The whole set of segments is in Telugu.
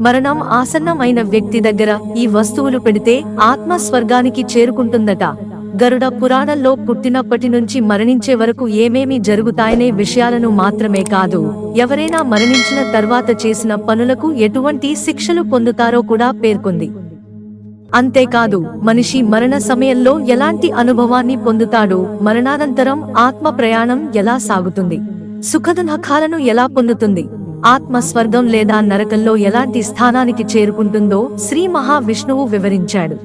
మరణం ఆసన్నమైన వ్యక్తి దగ్గర ఈ వస్తువులు పెడితే ఆత్మ స్వర్గానికి చేరుకుంటుందట. గరుడ పురాణంలో పుట్టినప్పటి నుంచి మరణించే వరకు ఏమేమి జరుగుతాయనే విషయాలను మాత్రమే కాదు. ఎవరైనా మరణించిన తర్వాత చేసిన పనులకు ఎటువంటి శిక్షలు పొందుతారో కూడా పేర్కొంది. అంతేకాదు మనిషి మరణ సమయంలో ఎలాంటి అనుభవాన్ని పొందుతాడు? మరణానంతరం ఆత్మ ప్రయాణం ఎలా సాగుతుంది? సుఖదునఖాలను ఎలా పొందుతుంది? ఆత్మ స్వర్గం లేదా నరకంలో ఎలాంటి స్థానానికి చేరుకుంటుందో శ్రీ మహావిష్ణువు వివరించాడు.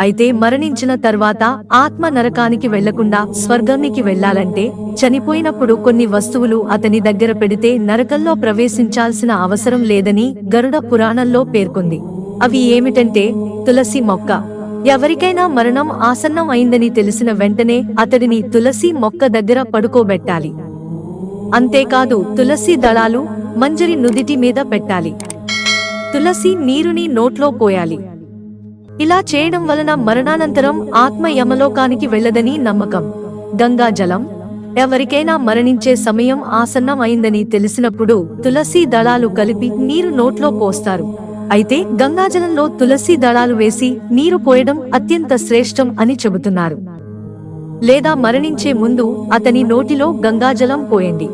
అయితే మరణించిన తర్వాత ఆత్మ నరకానికి వెళ్ళకుండా స్వర్గానికి వెళ్ళాలంటే చనిపోయినప్పుడు కొన్ని వస్తువులు అతని దగ్గర పెడితే నరకంలో ప్రవేశించాల్సిన అవసరం లేదని గరుడ పురాణంలో పేర్కొంది. అవి ఏమిటంటే తులసి మొక్క. ఎవరికైనా మరణం ఆసన్నం అయిందని తెలిసిన వెంటనే అతడిని తులసి మొక్క దగ్గర పడుకోబెట్టాలి. అంతేకాదు తులసి దళాలు మంజరి నుదిటి మీద పెట్టాలి. తులసి నీరుని నోట్లో పోయాలి. ఇలా చేయడం వలన మరణానంతరం ఆత్మ యమలోకానికి వెళ్ళదని నమ్మకం. గంగా జలం ఎవరికైనా మరణించే సమయం ఆసన్నం అయిందని తెలిసినప్పుడు తులసి దళాలు కలిపి నీరు నోట్లో పోస్తారు. అయితే గంగాజలంలో తులసి దళాలు వేసి నీరు పోయడం అత్యంత శ్రేష్టం అని చెబుతున్నారు. లేదా మరణించే ముందు అతని నోటిలో గంగాజలం పోయండి.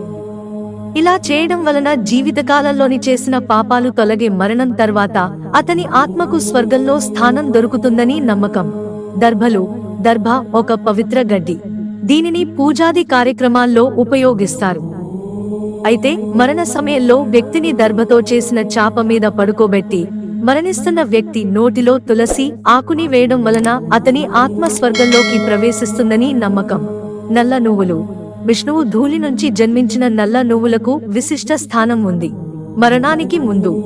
ఇలా చేయడం వలన జీవితకాలంలోని చేసిన పాపాలు తొలగే మరణం తర్వాత అతని ఆత్మకు స్వర్గంలో స్థానం దొరుకుతుందని నమ్మకం. దర్భలు దర్భ ఒక పవిత్ర గడ్డి. దీనిని పూజాది కార్యక్రమాల్లో ఉపయోగిస్తారు. అయితే మరణ సమయంలో వ్యక్తిని దర్భతో చేసిన చాప మీద పడుకోబెట్టి మరణిస్తున్న వ్యక్తి నోటిలో తులసి ఆకుని వేయడం వలన అతని ఆత్మ స్వర్గంలోకి ప్రవేశిస్తుందని నమ్మకం. నల్ల నువ్వులు విష్ణువు ధూళి నుంచి జన్మించిన నల్ల నువ్వులకు విశిష్ట స్థానం ఉంది. మరణానికి ముందు.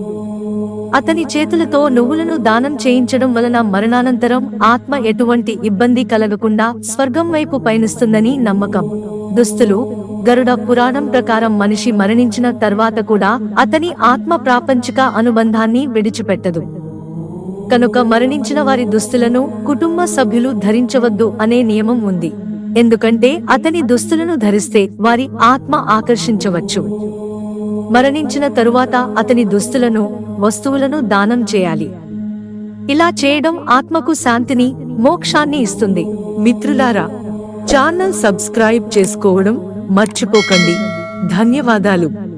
అతని చేతులతో నువ్వులను దానం చేయించడం వలన మరణానంతరం ఆత్మ ఎటువంటి ఇబ్బంది కలగకుండా స్వర్గం వైపు పయనిస్తుందని నమ్మకం. దుస్తులు గరుడ పురాణం ప్రకారం మనిషి మరణించిన తర్వాత కూడా అతని ఆత్మ ప్రాపంచిక అనుబంధాన్ని విడిచిపెట్టదు. కనుక మరణించిన వారి దుస్తులను కుటుంబ సభ్యులు ధరించవద్దు అనే నియమం ఉంది. ఎందుకంటే అతని దుస్తులను ధరిస్తే వారి ఆత్మ ఆకర్షించవచ్చు. మరణించిన తరువాత అతని దుస్తులను వస్తువులను దానం చేయాలి. ఇలా చేయడం ఆత్మకు శాంతిని మోక్షాన్ని ఇస్తుంది. మిత్రులారా ఛానల్ సబ్స్క్రైబ్ చేసుకోవడం మర్చిపోకండి. ధన్యవాదాలు.